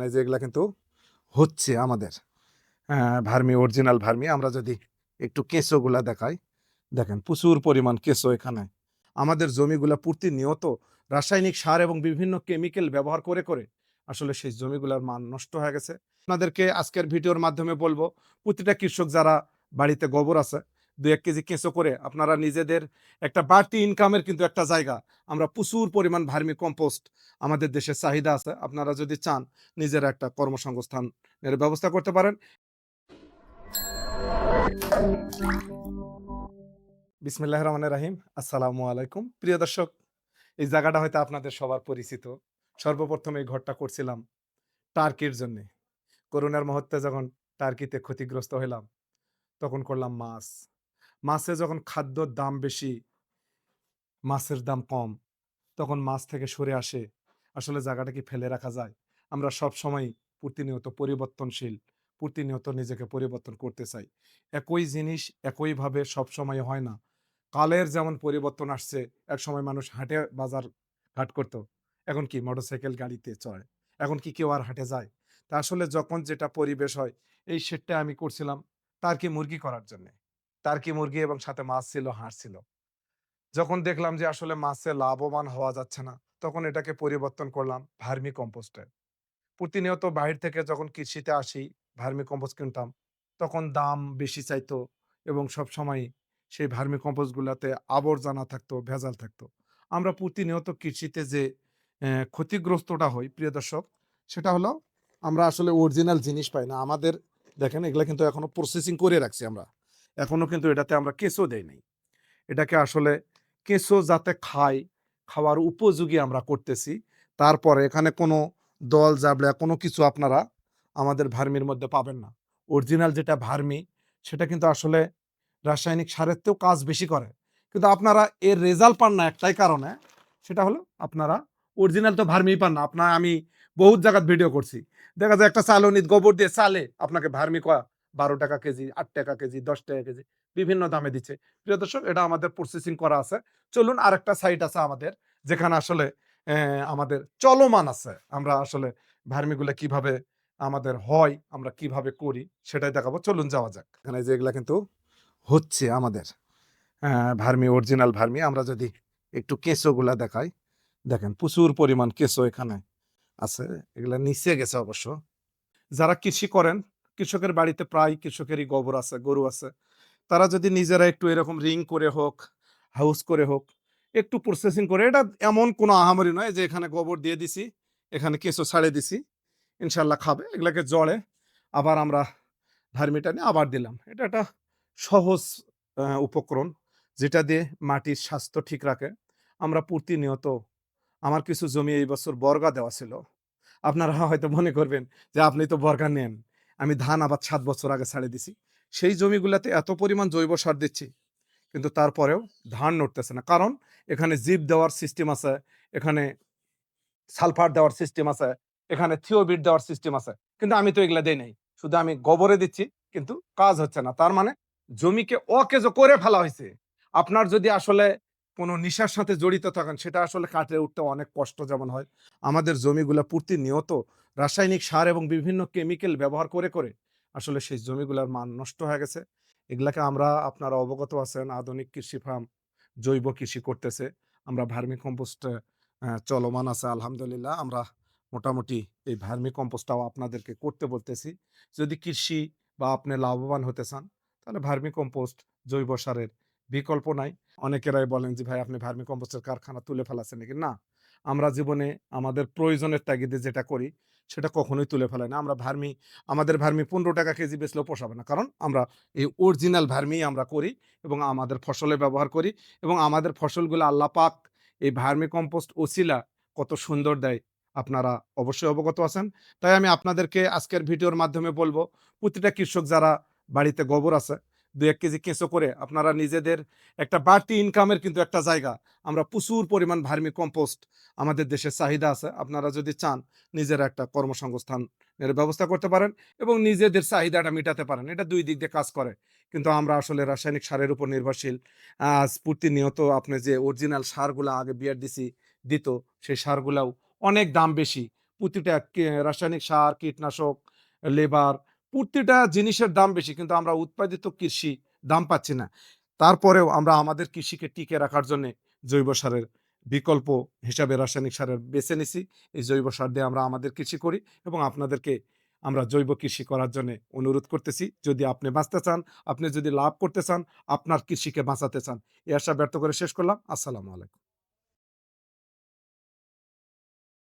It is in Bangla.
এখানে যেগুলা কিন্তু হচ্ছে আমাদের আহ, ভার্মি অরিজিনাল ভার্মি। আমরা যদি একটু কেঁচোগুলা দেখাই দেখেন প্রচুর পরিমাণ কেঁচো এখানে। আমাদের জমিগুলা প্রতিনিয়ত রাসায়নিক সার এবং বিভিন্ন কেমিক্যাল ব্যবহার করে করে আসলে সেই জমিগুলোর মান নষ্ট হয়ে গেছে। আপনাদেরকে আজকের ভিডিওর মাধ্যমে বলব প্রতিটা কৃষক যারা বাড়িতে গোবর আছে দু এক কেজি কেঁচো করে আপনারা নিজেদের একটা বাড়তি ইনকামের কিন্তু একটা জায়গা। আমরা প্রচুর পরিমাণ ভার্মি কম্পোস্ট আমাদের দেশে চাহিদা আছে। আপনারা যদি চান, নিজের একটা কর্মসংস্থানের ব্যবস্থা করতে পারেন। বিসমিল্লাহ রহমান রাহিম। আসসালামু আলাইকুম। প্রিয় দর্শক, এই জায়গাটা হয়তো আপনাদের সবার পরিচিত। সর্বপ্রথম এই ঘরটা করছিলাম টার্কির জন্য। করোনার মুহূর্তে যখন টার্কিতে ক্ষতিগ্রস্ত হলাম তখন করলাম মাছ। মাছে যখন খাদ্যর দাম বেশি, মাছের দাম কম, তখন মাছ থেকে সরে আসে, আসলে জায়গাটা কি ফেলে রাখা যায়? আমরা সব সময় প্রতিনিয়ত পরিবর্তনশীল, প্রতিনিয়ত নিজেকে পরিবর্তন করতে চাই। একই জিনিস একইভাবে সব সময় হয় না। কালের যেমন পরিবর্তন আসছে এক সময় মানুষ হাটে বাজার ঘাট করতো। এখন কি মোটরসাইকেল গাড়িতে চড়ে? এখন কি কেউ আর হাটে যায়? তা আসলে যখন যেটা পরিবেশ হয়, এই শেডটা আমি করছিলাম, তার কি মুরগি করার জন্য? টার্কি মুরগি এবং সাথে মাছ ছিল, হাঁস ছিল। যখন দেখলাম যে আসলে মাছে লাভবান হওয়া যাচ্ছে না, তখন এটাকে পরিবর্তন করলাম ভার্মি কম্পোস্টে প্রতিনিয়ত বাহির থেকে যখন কৃষিতে আসি ভার্মি কম্পোস্ট কিনতাম, তখন দাম বেশি চাইতো এবং সব সময় সেই ভার্মি কম্পোস্ট গুলাতে আবর্জনা থাকতো, ভেজাল থাকতো। আমরা প্রতিনিয়ত কৃষিতে যে ক্ষতিগ্রস্তটা হই, প্রিয় দর্শক, সেটা হলো আমরা আসলে অরিজিনাল জিনিস পাই না। আমাদের, দেখেন এগুলা কিন্তু এখনও প্রসেসিং করে রাখছি আমরা। এখনও কিন্তু এটাতে আমরা কেঁচো দেই নাই। এটাকে আসলে কেঁচো যাতে খাই, খাওয়ার উপযোগী আমরা করতেছি। তারপরে এখানে কোনো দল জাবলা কোনো কিছু আপনারা আমাদের ভার্মির মধ্যে পাবেন না। অরিজিনাল যেটা ভার্মি, সেটা কিন্তু আসলে রাসায়নিক সারের থেকেও কাজ বেশি করে। কিন্তু আপনারা এর রেজাল্ট পান না একটাই কারণে, সেটা হলো আপনারা অরিজিনাল তো ভার্মি পান না। আপনার আমি বহুত জায়গায় ভিডিও করছি। দেখা যায় একটা চালনিত গোবর দিয়ে চালে আপনাকে ভার্মি বারো টাকা কেজি, আট টাকা কেজি, দশ টাকা কেজি বিভিন্ন দামে দিচ্ছে। প্রিয় দর্শক, এটা আমাদের প্রসেসিং করা আছে। চলুন আরেকটা সাইট আছে আমাদের, যেখানে আসলে আমাদের চলমান আছে। আমরা আসলে ভার্মিগুলো কীভাবে আমাদের হয়, আমরা কীভাবে করি, সেটাই দেখাবো। চলুন যাওয়া যাক। এখানে যেগুলা কিন্তু হচ্ছে আমাদের ভার্মি অরিজিনাল ভার্মি। আমরা যদি একটু কেঁচোগুলা দেখাই, দেখেন প্রচুর পরিমাণ কেঁচো এখানে আছে। এগুলা নিচে গেছে অবশ্য। যারা কৃষি করেন কৃষকের বাড়িতে প্রায় কৃষকেরই গোবর আছে, গরু আছে। তারা যদি নিজেরা একটু এরকম রিং করে হোক, হাউস করে হোক, একটু প্রসেসিং করে, এটা এমন কোনো আহামরি নয় যে এখানে গোবর দিয়ে দিছি, এখানে কেঁচো ছাড়ে দিছি, ইনশাল্লাহ খাবে। এগুলাকে জড়ে আবার আমরা ভার্মিটা নিয়ে আবার দিলাম। এটা একটা সহজ উপকরণ যেটা দিয়ে মাটির স্বাস্থ্য ঠিক রাখে। আমরা প্রতিনিয়ত, আমার কিছু জমি এই বছর বর্গা দেওয়া ছিল। আপনারা হয়তো মনে করবেন যে আপনি তো বর্গা নেন। আমি ধান আবার সাত বছর আগে ছাড়ে দিছি। সেই জমিগুলোতে এত পরিমাণ জৈব সার দিচ্ছি, কিন্তু তারপরেও ধান নড়তেছে না। কারণ এখানে জিপ দেওয়ার সিস্টেম আছে, এখানে সালফার দেওয়ার সিস্টেম আছে, এখানে থিওবিট দেওয়ার সিস্টেম আছে। কিন্তু আমি তো এগুলা দেই নাই। শুধু আমি গোবরে দিচ্ছি, কিন্তু কাজ হচ্ছে না। তার মানে জমিকে অকেজ করে ফেলা হয়েছে আপনার যদি আসলে কোনো নিশার সাথে জড়িত থাকেন, সেটা আসলে কাটে উঠতে অনেক কষ্ট যেমন হয়। আমাদের জমিগুলা প্রতিনিয়ত রাসায়নিক সার এবং বিভিন্ন কেমিক্যাল ব্যবহার করে করে আসলে সেই জমিগুলোর মান নষ্ট হয়ে গেছে। এগুলাকে আমরা, আপনারা অবগত আছেন, আধুনিক কৃষি ফার্ম, জৈব কৃষি করতেছে। আমরা ভার্মি কম্পোস্ট চলমান আছে, আলহামদুলিল্লাহ। আমরা মোটামুটি এই ভার্মি কম্পোস্টটাও আপনাদেরকে করতে বলতেছি। যদি কৃষি বা আপনি লাভবান হতে চান, তাহলে ভার্মি কম্পোস্ট জৈব সারের বিকল্প নাই। অনেকেরাই বলেন যে, ভাই, আপনি ভার্মি কম্পোস্টের কারখানা তুলে ফেলাছেন নাকি? না, আমরা জীবনে আমাদের প্রয়োজনের তাগিদে যেটা করি, সেটা কখনোই তুলে ফেলাই না। আমরা ভার্মি, আমাদের ভার্মি পনেরো টাকা কেজি বেচলেও পোষাবে না। কারণ আমরা এই অরিজিনাল ভার্মি আমরা করি এবং আমাদের ফসলে ব্যবহার করি এবং আমাদের ফসলগুলো আল্লাহ পাক এই ভার্মি কম্পোস্ট ওসিলা কত সুন্দর দেয়। আপনারা অবশ্যই অবগত আছেন। তাই আমি আপনাদেরকে আজকের ভিডিওর মাধ্যমে বলব, প্রতিটা কৃষক যারা বাড়িতে গোবর আছে দু এক কেজি কেঁচো করে আপনারা নিজেদের একটা বাড়তি ইনকামের কিন্তু একটা জায়গা। আমরা প্রচুর পরিমাণ ভার্মি কম্পোস্ট আমাদের দেশের চাহিদা আছে। আপনারা যদি চান নিজের একটা কর্মসংস্থানের ব্যবস্থা করতে পারেন এবং নিজেদের চাহিদাটা মেটাতে পারেন। এটা দুই দিক দিয়ে কাজ করে। কিন্তু আমরা আসলে রাসায়নিক সারের উপর নির্ভরশীল। আজ প্রতিনিয়ত আপনি যে অরিজিনাল সারগুলো আগে বিআরডিসি দিত সেই সারগুলাও অনেক দাম বেশি। প্রতিটা রাসায়নিক সার, কীটনাশক, লেবার প্রতিটা জিনিসের দাম বেশি। কিন্তু আমরা উৎপাদিত কৃষি দাম পাচ্ছি না। তারপরেও আমরা আমাদের কৃষিকে টিকে রাখার জন্যে জৈব সারের বিকল্প হিসাবে রাসায়নিক সারের বেছে নিছি। এই জৈব সার দিয়ে আমরা আমাদের কৃষি করি এবং আপনাদেরকে আমরা জৈব কৃষি করার জন্যে অনুরোধ করতেছি। যদি আপনি বাঁচতে চান, আপনি যদি লাভ করতে চান, আপনার কৃষিকে বাঁচাতে চান। এ আশা ব্যর্থ করে শেষ করলাম। আসসালামু আলাইকুম।